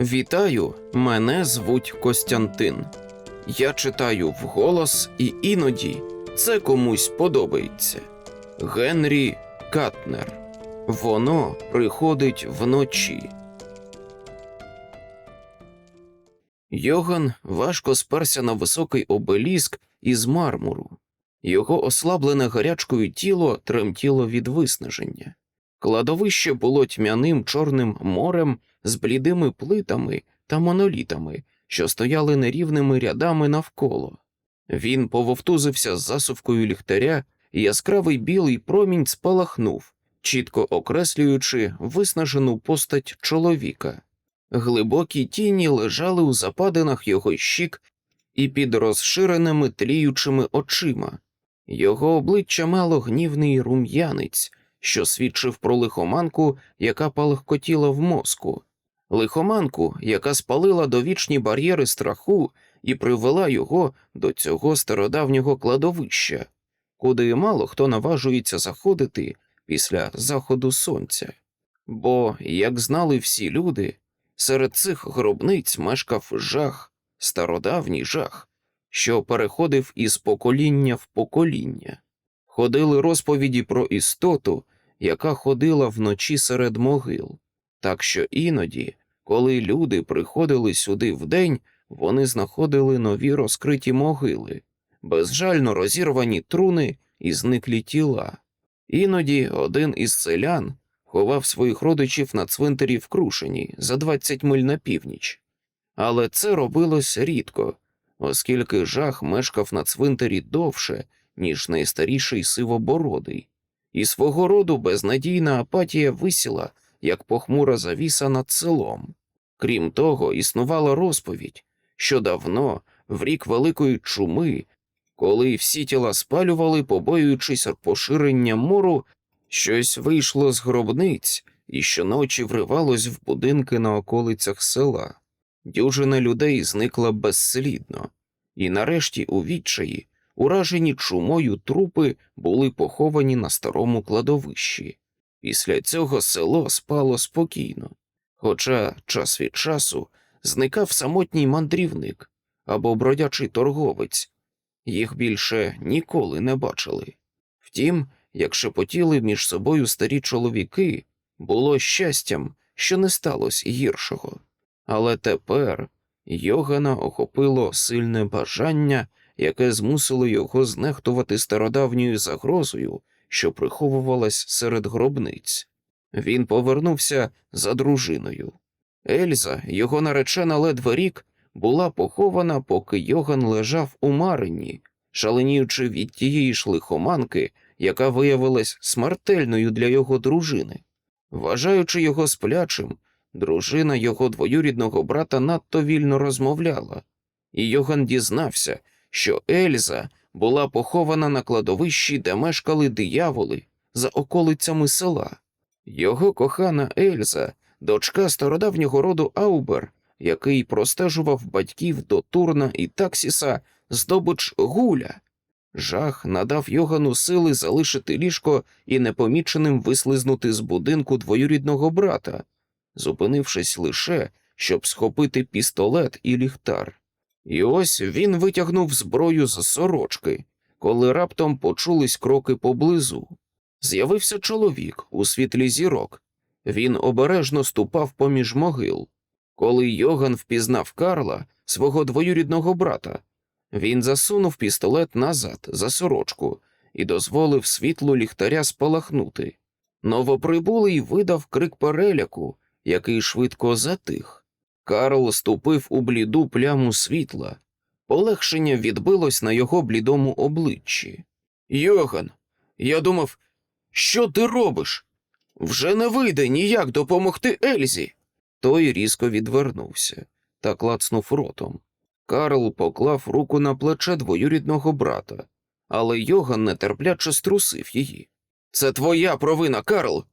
Вітаю, мене звуть Костянтин. Я читаю вголос, і іноді це комусь подобається. Генрі Катнер. Воно приходить вночі. Йоган важко сперся на високий обеліск із мармуру. Його ослаблене гарячкою тіло тремтіло від виснаження. Кладовище було тьмяним чорним морем з блідими плитами та монолітами, що стояли нерівними рядами навколо. Він пововтузився з засувкою ліхтаря, і яскравий білий промінь спалахнув, чітко окреслюючи виснажену постать чоловіка. Глибокі тіні лежали у западинах його щік і під розширеними тліючими очима. Його обличчя мало гнівний рум'янець, що свідчив про лихоманку, яка палахкотіла в мозку, лихоманку, яка спалила довічні бар'єри страху і привела його до цього стародавнього кладовища, куди мало хто наважується заходити після заходу сонця. Бо, як знали всі люди, серед цих гробниць мешкав жах, стародавній жах, що переходив із покоління в покоління. Ходили розповіді про істоту, яка ходила вночі серед могил, так що іноді, коли люди приходили сюди вдень, вони знаходили нові розкриті могили, безжально розірвані труни і зниклі тіла. Іноді один із селян ховав своїх родичів на цвинтарі в Крушині за 20 миль на північ. Але це робилось рідко, оскільки жах мешкав на цвинтарі довше, ніж найстаріший сивобородий, і свого роду безнадійна апатія висіла, як похмура завіса над селом. Крім того, існувала розповідь, що давно, в рік великої чуми, коли всі тіла спалювали, побоюючись поширення мору, щось вийшло з гробниць і щоночі вривалось в будинки на околицях села. Дюжина людей зникла безслідно, і нарешті у відчаї, уражені чумою трупи були поховані на старому кладовищі. Після цього село спало спокійно, хоча час від часу зникав самотній мандрівник або бродячий торговець, їх більше ніколи не бачили. Втім, як шепотіли між собою старі чоловіки, було щастям, що не сталося гіршого. Але тепер Йогана охопило сильне бажання, яке змусило його знехтувати стародавньою загрозою, що приховувалась серед гробниць. Він повернувся за дружиною. Ельза, його наречена ледве рік, була похована, поки Йоган лежав у Марині, шаленіючи від тієї ж лихоманки, яка виявилась смертельною для його дружини. Вважаючи його сплячим, дружина його двоюрідного брата надто вільно розмовляла, і Йоган дізнався, що Ельза була похована на кладовищі, де мешкали дияволи за околицями села. Його кохана Ельза, дочка стародавнього роду Аубер, який простежував батьків до Турна і Таксіса, здобич гуля. Жах надав Йогану сили залишити ліжко і непоміченим вислизнути з будинку двоюрідного брата, зупинившись лише, щоб схопити пістолет і ліхтар. І ось він витягнув зброю з сорочки, коли раптом почулись кроки поблизу. З'явився чоловік у світлі зірок. Він обережно ступав поміж могил. Коли Йоган впізнав Карла, свого двоюрідного брата, він засунув пістолет назад за сорочку і дозволив світлу ліхтаря спалахнути. Новоприбулий видав крик переляку, який швидко затих. Карл ступив у бліду пляму світла. Полегшення відбилось на його блідому обличчі. Йоган, я думав, що ти робиш? Вже не вийде ніяк допомогти Ельзі. Той різко відвернувся та клацнув ротом. Карл поклав руку на плече двоюрідного брата, але Йоган нетерпляче струсив її. Це твоя провина, Карл.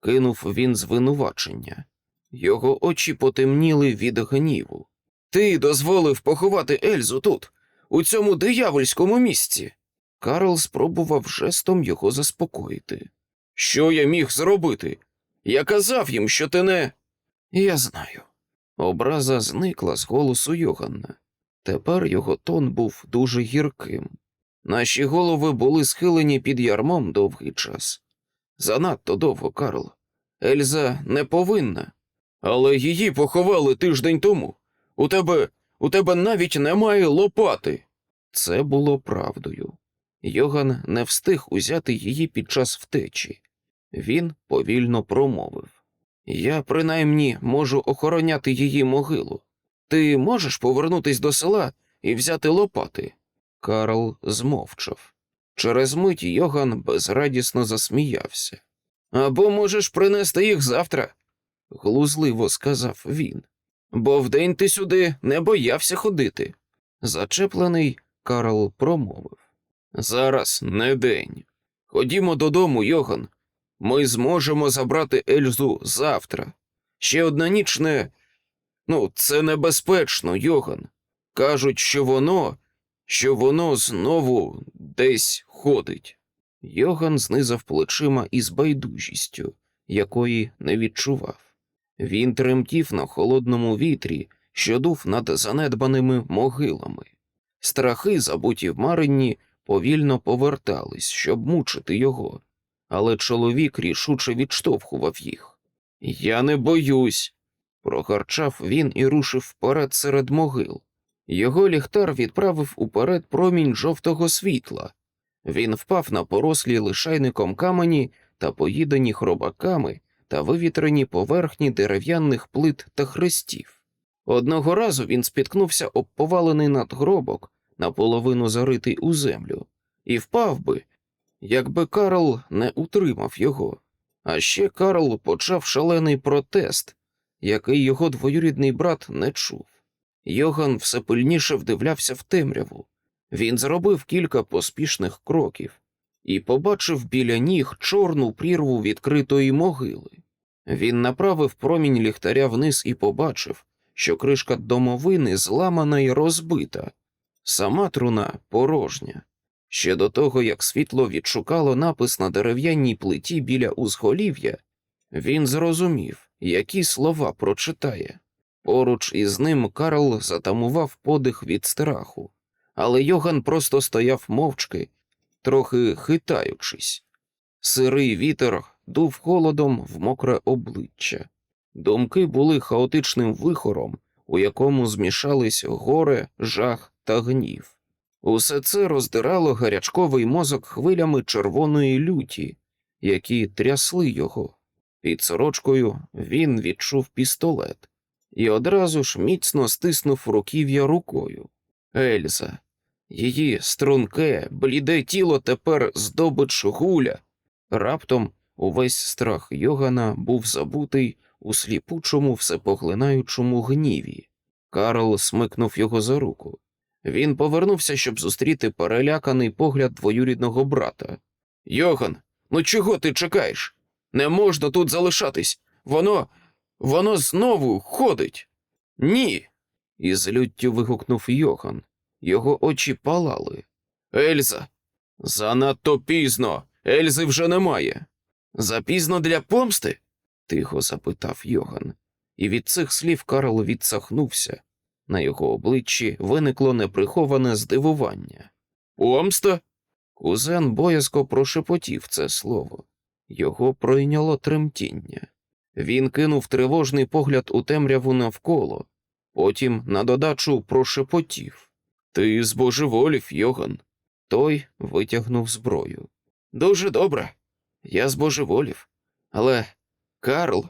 кинув він звинувачення. Його очі потемніли від гніву. Ти дозволив поховати Ельзу тут, у цьому диявольському місці. Карл спробував жестом його заспокоїти. Що я міг зробити? Я казав їм, що ти не. Я знаю. Образа зникла з голосу Йоганна. Тепер його тон був дуже гірким. Наші голови були схилені під ярмом довгий час. Занадто довго, Карл. Ельза не повинна. Але її поховали тиждень тому. У тебе у тебе навіть немає лопати. Це було правдою. Йоган не встиг узяти її під час втечі. Він повільно промовив Я принаймні можу охороняти її могилу. Ти можеш повернутись до села і взяти лопати? Карл змовчав. Через мить Йоган безрадісно засміявся. Або можеш принести їх завтра, глузливо сказав він. Бо вдень ти сюди не боявся ходити. Зачеплений Карл промовив. Зараз не день. Ходімо додому, Йоган. Ми зможемо забрати Ельзу завтра. Ще одна ніч не. Ну, це небезпечно, Йоган. Кажуть, що воно, що воно знову десь ходить. Йоган знизав плечима із байдужістю, якої не відчував. Він тремтів на холодному вітрі, що дув над занедбаними могилами. Страхи, забуті в Марині, повільно повертались, щоб мучити його, але чоловік рішуче відштовхував їх. Я не боюсь, прогарчав він і рушив вперед серед могил. Його ліхтар відправив уперед промінь жовтого світла. Він впав на порослі лишайником камені та поїдені хробаками та вивітрені поверхні дерев'яних плит та хрестів. Одного разу він спіткнувся об повалений надгробок, наполовину заритий у землю, і впав би, якби Карл не утримав його. А ще Карл почав шалений протест, який його двоюрідний брат не чув. Йоган все пильніше вдивлявся в темряву. Він зробив кілька поспішних кроків і побачив біля ніг чорну прірву відкритої могили. Він направив промінь ліхтаря вниз і побачив, що кришка домовини зламана і розбита, сама труна порожня. Ще до того, як світло відшукало напис на дерев'яній плиті біля узголів'я, він зрозумів, які слова прочитає. Поруч із ним Карл затамував подих від страху, але Йоган просто стояв мовчки, трохи хитаючись. Сирий вітер дув холодом в мокре обличчя. Думки були хаотичним вихором, у якому змішались горе, жах та гнів. Усе це роздирало гарячковий мозок хвилями червоної люті, які трясли його. Під сорочкою він відчув пістолет і одразу ж міцно стиснув руків'я рукою. Ельза, її струнке, бліде тіло тепер здобич гуля. Раптом увесь страх Йогана був забутий у сліпучому, всепоглинаючому гніві. Карл смикнув його за руку. Він повернувся, щоб зустріти переляканий погляд двоюрідного брата. Йоган, ну чого ти чекаєш? Не можна тут залишатись. Воно. воно знову ходить. Ні. із люттю вигукнув Йоган. Його очі палали. Ельза. Занадто пізно. Ельзи вже немає. Запізно для помсти? тихо запитав Йоган, і від цих слів Карл відсахнувся. На його обличчі виникло неприховане здивування. Помста? Кузен боязко прошепотів це слово. Його пройняло тремтіння. Він кинув тривожний погляд у темряву навколо, потім на додачу прошепотів. Ти збожеволів, Йоган. Той витягнув зброю. Дуже добре. Я збожеволів. Але, Карл,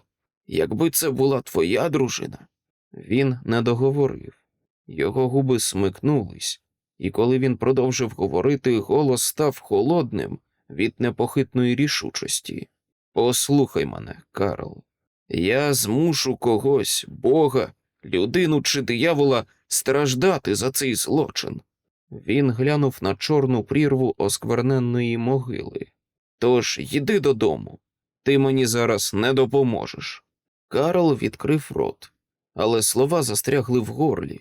якби це була твоя дружина. Він не договорив. Його губи смикнулись, і коли він продовжив говорити, голос став холодним від непохитної рішучості. Послухай мене, Карл. Я змушу когось, Бога, людину чи диявола страждати за цей злочин. Він глянув на чорну прірву оскверненної могили. Тож йди додому, ти мені зараз не допоможеш. Карл відкрив рот, але слова застрягли в горлі.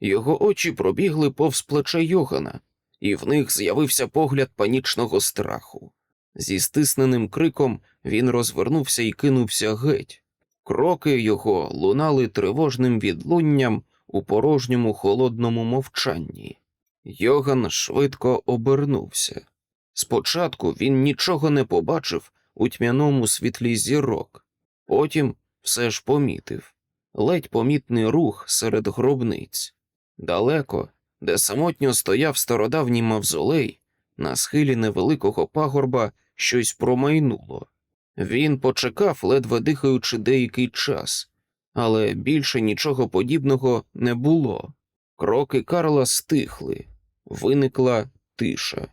Його очі пробігли повз плече Йогана, і в них з'явився погляд панічного страху. Зі стисненим криком він розвернувся і кинувся геть. Кроки його лунали тривожним відлунням у порожньому холодному мовчанні. Йоган швидко обернувся. Спочатку він нічого не побачив у тьмяному світлі зірок, потім все ж помітив ледь помітний рух серед гробниць. Далеко, де самотньо стояв стародавній мавзолей, на схилі невеликого пагорба щось промайнуло. Він почекав, ледве дихаючи деякий час, але більше нічого подібного не було. Кроки Карла стихли, виникла тиша.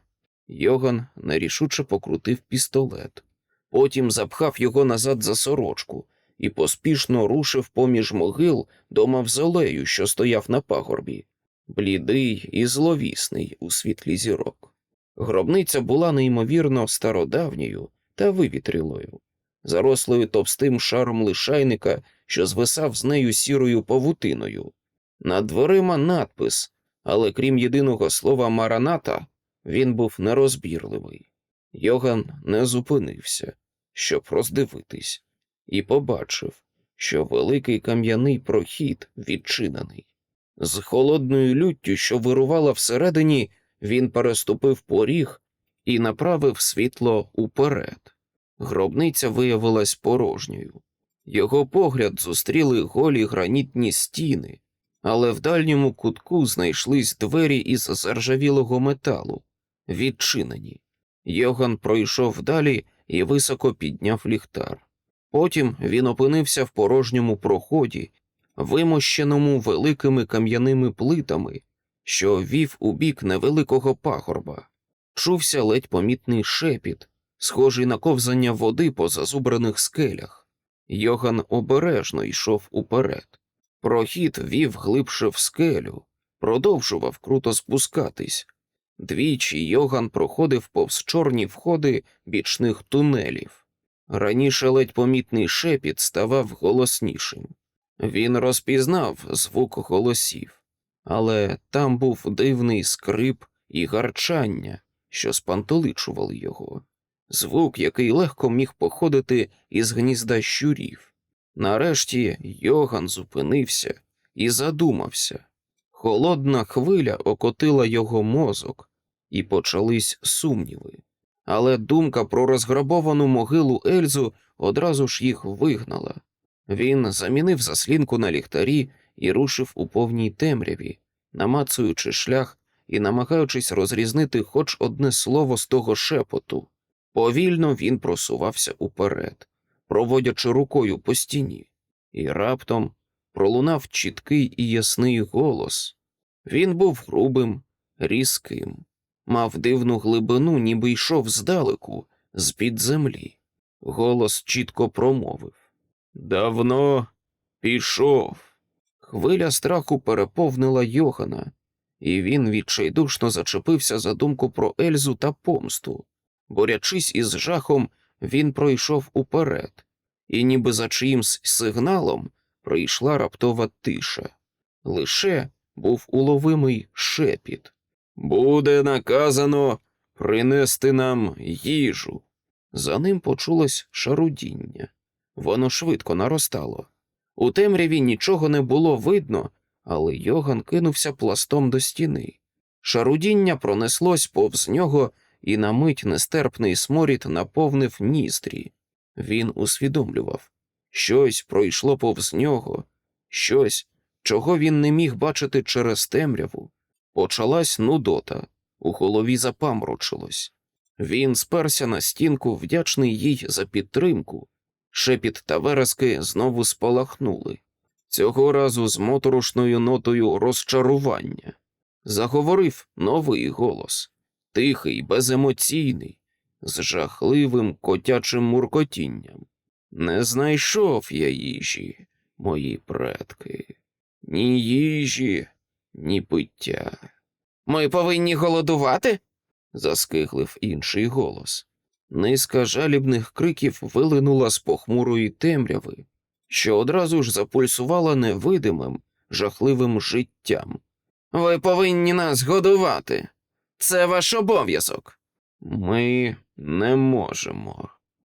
Йоган нерішуче покрутив пістолет, потім запхав його назад за сорочку і поспішно рушив поміж могил до мавзолею, що стояв на пагорбі, блідий і зловісний у світлі зірок. Гробниця була неймовірно стародавньою та вивітрілою, зарослою товстим шаром лишайника, що звисав з нею сірою павутиною. Над дверима надпис, але крім єдиного слова Мараната, він був нерозбірливий. Йоган не зупинився, щоб роздивитись, і побачив, що великий кам'яний прохід відчинений. З холодною люттю, що вирувала всередині, він переступив поріг і направив світло уперед. Гробниця виявилась порожньою. Його погляд зустріли голі гранітні стіни, але в дальньому кутку знайшлись двері із заржавілого металу, відчинені. Йоган пройшов далі і високо підняв ліхтар. Потім він опинився в порожньому проході, вимощеному великими кам'яними плитами, що вів у бік невеликого пагорба. Чувся ледь помітний шепіт, схожий на ковзання води по зазубраних скелях. Йоган обережно йшов уперед. Прохід вів глибше в скелю, продовжував круто спускатись. Двічі Йоган проходив повз чорні входи бічних тунелів. Раніше ледь помітний шепіт ставав голоснішим. Він розпізнав звук голосів, але там був дивний скрип і гарчання, що спантеличували його, звук, який легко міг походити із гнізда щурів. Нарешті Йоган зупинився і задумався. Холодна хвиля окотила його мозок, і почались сумніви. Але думка про розграбовану могилу Ельзу одразу ж їх вигнала. Він замінив заслінку на ліхтарі і рушив у повній темряві, намацуючи шлях і намагаючись розрізнити хоч одне слово з того шепоту. Повільно він просувався уперед, проводячи рукою по стіні, і раптом пролунав чіткий і ясний голос. Він був грубим, різким, мав дивну глибину, ніби йшов здалеку, з-під землі. Голос чітко промовив Давно пішов. Хвиля страху переповнила Йохана, і він відчайдушно зачепився за думку про Ельзу та помсту. Борячись із жахом, він пройшов уперед, і ніби за чиїмсь сигналом прийшла раптова тиша. Лише був уловимий шепіт. Буде наказано принести нам їжу. За ним почулось шарудіння. Воно швидко наростало. У темряві нічого не було видно, але Йоган кинувся пластом до стіни. Шарудіння пронеслось повз нього, і на мить нестерпний сморід наповнив ністрі. Він усвідомлював щось пройшло повз нього, щось, чого він не міг бачити через темряву. Почалась нудота, у голові запамрочилось. Він сперся на стінку, вдячний їй за підтримку. Шепіт та верески знову спалахнули, цього разу з моторошною нотою розчарування. Заговорив новий голос, тихий, беземоційний, з жахливим котячим муркотінням. Не знайшов я їжі, мої предки, ні їжі, ні пиття. Ми повинні голодувати? заскиглив інший голос. Низка жалібних криків вилинула з похмурої темряви, що одразу ж запульсувала невидимим, жахливим життям. Ви повинні нас годувати. Це ваш обов'язок. Ми не можемо.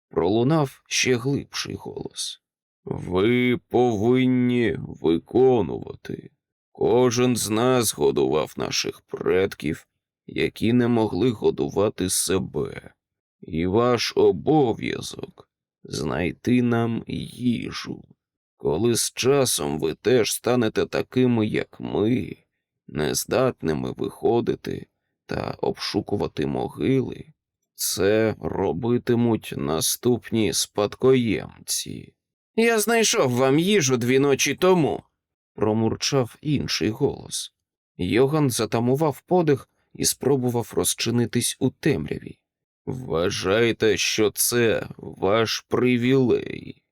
Пролунав ще глибший голос. Ви повинні виконувати. Кожен з нас годував наших предків, які не могли годувати себе, і ваш обов'язок знайти нам їжу. Коли з часом ви теж станете такими, як ми, нездатними виходити та обшукувати могили, це робитимуть наступні спадкоємці. Я знайшов вам їжу дві ночі тому, промурчав інший голос. Йоган затамував подих і спробував розчинитись у темряві. Вважайте, що це ваш привілей,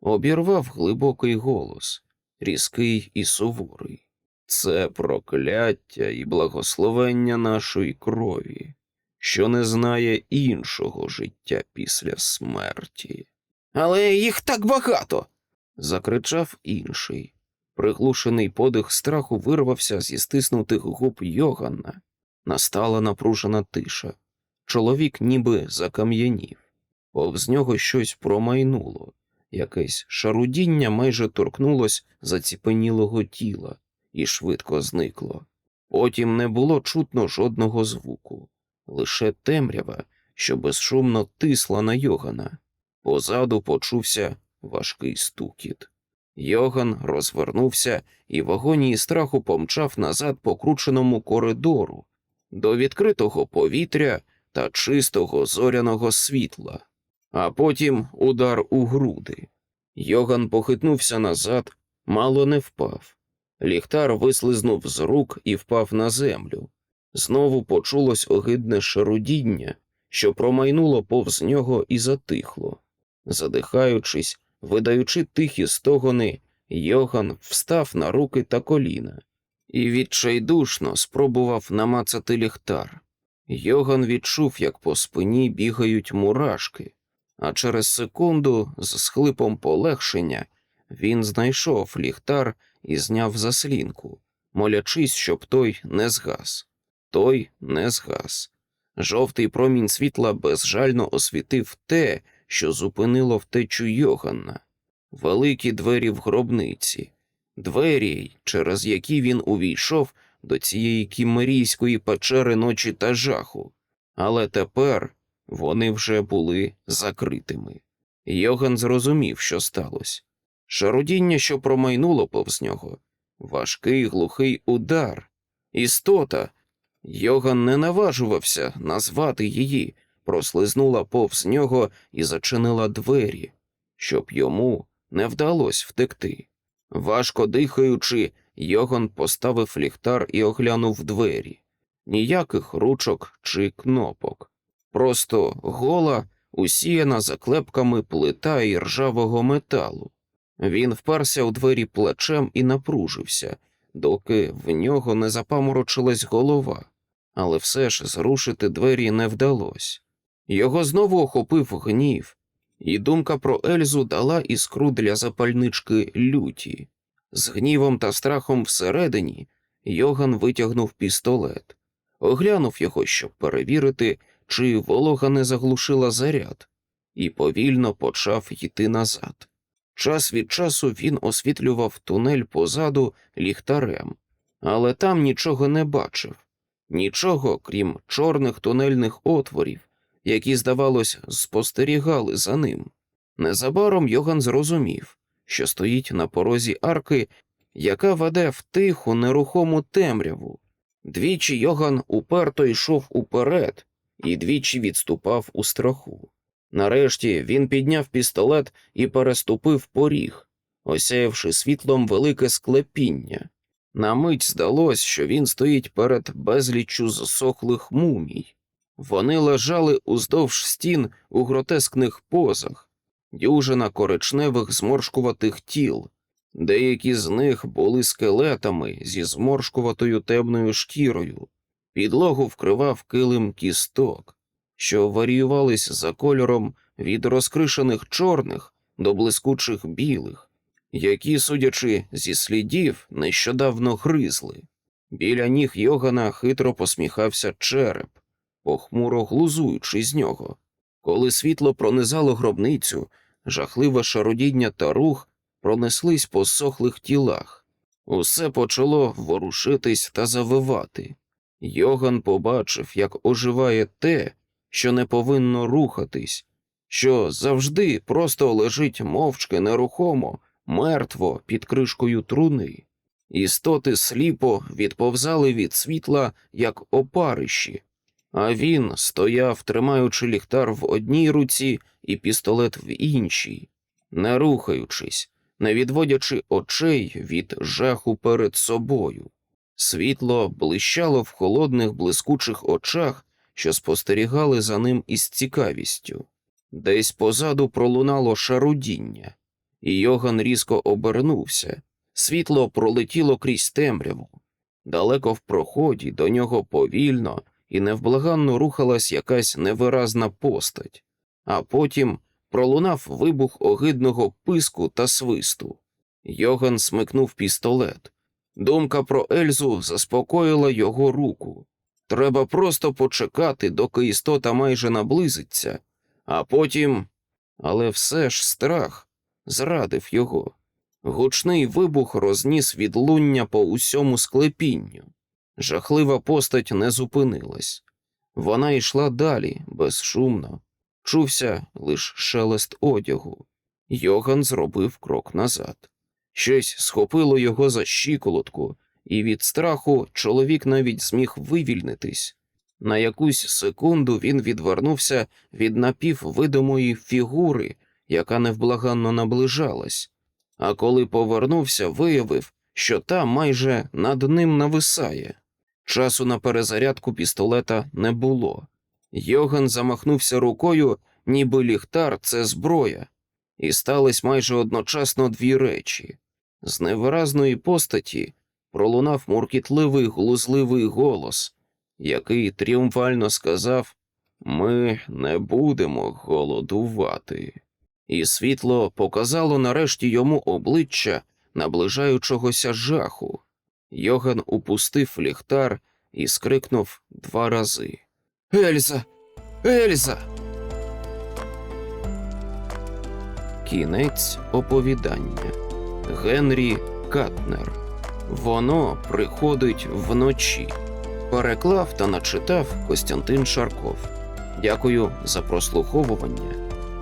обірвав глибокий голос, різкий і суворий. Це прокляття і благословення нашої крові, що не знає іншого життя після смерті. Але їх так багато. закричав інший. Приглушений подих страху вирвався зі стиснутих губ Йоганна. Настала напружена тиша. Чоловік ніби закам'янів. Повз нього щось промайнуло, якесь шарудіння майже торкнулось заціпенілого тіла і швидко зникло. Потім не було чутно жодного звуку, лише темрява, що безшумно тисла на Йогана. Позаду почувся важкий стукіт. Йоган розвернувся і в агонії страху помчав назад по крученому коридору до відкритого повітря та чистого зоряного світла, а потім удар у груди. Йоган похитнувся назад, мало не впав. Ліхтар вислизнув з рук і впав на землю. Знову почулось огидне шарудіння, що промайнуло повз нього і затихло. Задихаючись, видаючи тихі стогони, Йоган встав на руки та коліна і відчайдушно спробував намацати ліхтар. Йоган відчув, як по спині бігають мурашки, а через секунду, з схлипом полегшення, він знайшов ліхтар і зняв заслінку, молячись, щоб той не згас. Той не згас. Жовтий промінь світла безжально освітив те, що зупинило втечу Йоганна, великі двері в гробниці, двері, через які він увійшов до цієї кімерійської печери ночі та жаху, але тепер вони вже були закритими. Йоган зрозумів, що сталося. Шарудіння, що промайнуло повз нього, важкий глухий удар, істота. Йоган не наважувався назвати її, прослизнула повз нього і зачинила двері, щоб йому не вдалося втекти. Важко дихаючи, Йоган поставив ліхтар і оглянув двері. Ніяких ручок чи кнопок. Просто гола, усіяна заклепками плита і ржавого металу. Він вперся у двері плечем і напружився, доки в нього не запаморочилась голова, але все ж зрушити двері не вдалося. Його знову охопив гнів, і думка про Ельзу дала іскру для запальнички люті. З гнівом та страхом всередині Йоган витягнув пістолет, оглянув його, щоб перевірити, чи волога не заглушила заряд, і повільно почав йти назад. Час від часу він освітлював тунель позаду ліхтарем, але там нічого не бачив, нічого, крім чорних тунельних отворів, які, здавалось, спостерігали за ним. Незабаром Йоган зрозумів, що стоїть на порозі арки, яка веде в тиху нерухому темряву. Двічі Йоган уперто йшов уперед і двічі відступав у страху. Нарешті він підняв пістолет і переступив поріг, осяявши світлом велике склепіння. На мить здалось, що він стоїть перед безліччю засохлих мумій. Вони лежали уздовж стін у гротескних позах, дюжина коричневих зморшкуватих тіл. Деякі з них були скелетами зі зморшкуватою темною шкірою. Підлогу вкривав килим кісток, що варіювались за кольором від розкришених чорних до блискучих білих, які, судячи зі слідів, нещодавно гризли. Біля ніг Йогана хитро посміхався череп, похмуро глузуючи з нього. Коли світло пронизало гробницю, жахливе шародіння та рух пронеслись по сохлих тілах. Усе почало ворушитись та завивати. Йоган побачив, як оживає те, що не повинно рухатись, що завжди просто лежить мовчки нерухомо, мертво під кришкою труни. Істоти сліпо відповзали від світла, як опарищі, а він стояв, тримаючи ліхтар в одній руці і пістолет в іншій, не рухаючись, не відводячи очей від жаху перед собою. Світло блищало в холодних блискучих очах, що спостерігали за ним із цікавістю. Десь позаду пролунало шарудіння, і Йоган різко обернувся. Світло пролетіло крізь темряву. Далеко в проході до нього повільно і невблаганно рухалась якась невиразна постать, а потім пролунав вибух огидного писку та свисту. Йоган смикнув пістолет. Думка про Ельзу заспокоїла його руку. Треба просто почекати, доки істота майже наблизиться, а потім. Але все ж страх зрадив його. Гучний вибух розніс відлуння по усьому склепінню. Жахлива постать не зупинилась. Вона йшла далі, безшумно. Чувся лиш шелест одягу. Йоган зробив крок назад. Щось схопило його за щиколотку, і від страху чоловік навіть зміг вивільнитись. На якусь секунду він відвернувся від напіввидимої фігури, яка невблаганно наближалась, а коли повернувся, виявив, що та майже над ним нависає. Часу на перезарядку пістолета не було. Йоган замахнувся рукою, ніби ліхтар це зброя, і стались майже одночасно дві речі. З невиразної постаті пролунав муркітливий глузливий голос, який тріумфально сказав Ми не будемо голодувати. І світло показало нарешті йому обличчя наближаючогося жаху. Йоган упустив ліхтар і скрикнув два рази. Ельза! Ельза! Кінець оповідання. Генрі Катнер. Воно приходить вночі. Переклав та начитав Костянтин Шарков. Дякую за прослуховування.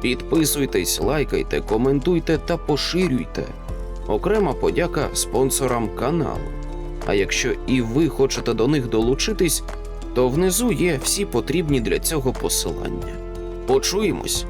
Підписуйтесь, лайкайте, коментуйте та поширюйте. Окрема подяка спонсорам каналу. А якщо і ви хочете до них долучитись, то внизу є всі потрібні для цього посилання. Почуємось!